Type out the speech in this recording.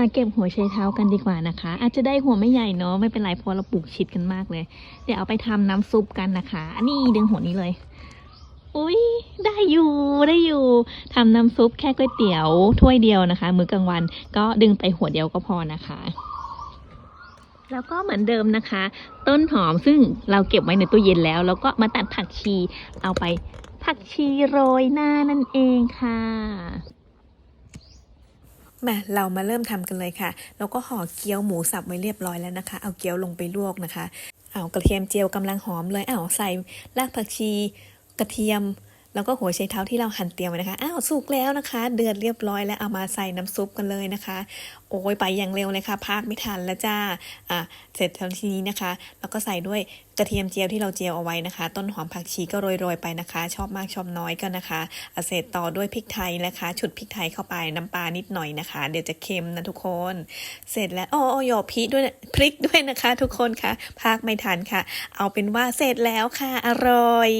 มาเก็บหัวไชเท้ากันดีกว่านะคะ อาจจะได้หัวไม่ใหญ่เนาะไม่เป็นไรเพราะเราปลูกชิดกันมากเลย เดี๋ยวเอาไปทำน้ำซุปกันนะคะ อันนี้ดึงหัวนี้เลย อุ้ยได้อยู่ได้อยู่ทำน้ำซุปแค่ก๋วยเตี๋ยวถ้วยเดียวนะคะ มื้อกลางวันก็ดึงไปหัวเดียวก็พอนะคะแล้วก็เหมือนเดิมนะคะ ต้นหอมซึ่งเราเก็บไว้ในตู้เย็นแล้ว แล้วก็มาตัดผักชีเอาไปผักชีโรยหน้านั่นเองค่ะ มาเรามาเริ่มทำกันเลยค่ะแล้วก็ห่อเกี๊ยวหมูสับไว้เรียบร้อยแล้วนะคะ เอาเกี๊ยวลงไปลวกนะคะเอากระเทียมเจียวกำลังหอมเลยเอาใส่รากผักชี กระเทียม แล้วก็หัวไชเท้าที่เราหั่นเตรียมไว้นะคะ อ้าวสุกแล้วนะคะ เดือดเรียบร้อยแล้วเอามาใส่น้ำซุปกันเลยนะคะ โอ้ยไปอย่างเร็วเลยค่ะพากไม่ทันแล้วจ้า อะเสร็จแล้วทีนี้นะคะ แล้วก็ใส่ด้วยกระเทียมเจียวที่เราเจียวเอาไว้นะคะ ต้นหอมผักชีก็โรยๆไปนะคะ ชอบมากชอบน้อยก็นะคะเสร็จต่อด้วยพริกไทยนะคะ ฉุดพริกไทยเข้าไปน้ำปลานิดหน่อยนะคะ เดี๋ยวจะเค็มนะทุกคน เสร็จแล้วอ๋อหยอพริกด้วยนะพริกด้วยนะคะ ทุกคนค่ะพากไม่ทันค่ะ เอาเป็นว่าเสร็จแล้วค่ะ อร่อย